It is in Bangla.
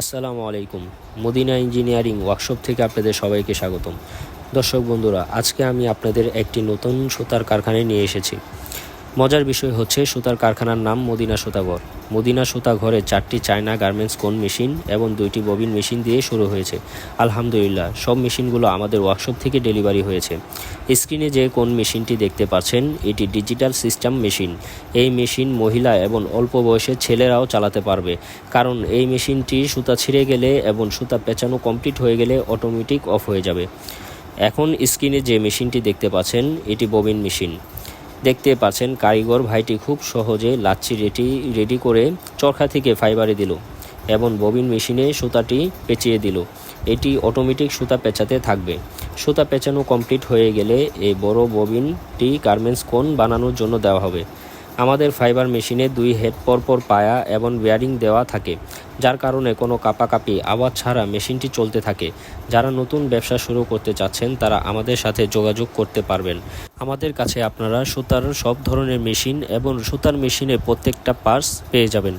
আসসালামু আলাইকুম। মদিনা ইঞ্জিনিয়ারিং ওয়ার্কশপ থেকে আপনাদের সবাইকে স্বাগতম। দর্শক বন্ধুরা, আজকে আমি আপনাদের একটি নতুন সুতার কারখানায় নিয়ে এসেছি। মজার বিষয় হচ্ছে সুতার কারখানার নাম মদিনা সুতাঘর মদিনা সুতা ঘরে চারটি চায়না গার্মেন্টস কোন মেশিন এবং দুইটি ববিন মেশিন দিয়ে শুরু হয়েছে। আলহামদুলিল্লাহ, সব মেশিনগুলো আমাদের ওয়ার্কশপ থেকে ডেলিভারি হয়েছে। স্ক্রিনে যে কোন মেশিনটি দেখতে পাচ্ছেন, এটি ডিজিটাল সিস্টেম মেশিন। এই মেশিন মহিলা এবং অল্প বয়সের ছেলেরাও চালাতে পারবে। কারণ এই মেশিনটি সুতা ছিঁড়ে গেলে এবং সুতা পেঁচানো কমপ্লিট হয়ে গেলে অটোমেটিক অফ হয়ে যাবে। এখন স্ক্রিনে যে মেশিনটি দেখতে পাচ্ছেন, এটি ববিন মেশিন। দেখতে পাচ্ছেন, কারিগর ভাইটি খুব সহজে লাচ্ছি রেটি, রেডি করে চরখা থেকে ফাইবারে দিল এবং ববিন মেশিনে সুতাটি পেঁচিয়ে দিল। এটি অটোমেটিক সুতা পেঁচাতে থাকবে। সুতা পেঁচানো কমপ্লিট হয়ে গেলে এই বড় ববিনটি গার্মেন্টস কোন বানানোর জন্য দেওয়া হবে। আমাদের ফাইবার মেশিনে দুই হেড পরপর পায়া এবং বেয়ারিং দেওয়া থাকে, যার কারণে কোনো কাপাকাপি আওয়াজ ছাড়া মেশিনটি চলতে থাকে। যারা নতুন ব্যবসা শুরু করতে চাচ্ছেন, তারা আমাদের সাথে যোগাযোগ করতে পারবেন। আমাদের কাছে আপনারা সুতার সব ধরনের মেশিন এবং সুতার মেশিনে প্রত্যেকটা পার্টস পেয়ে যাবেন।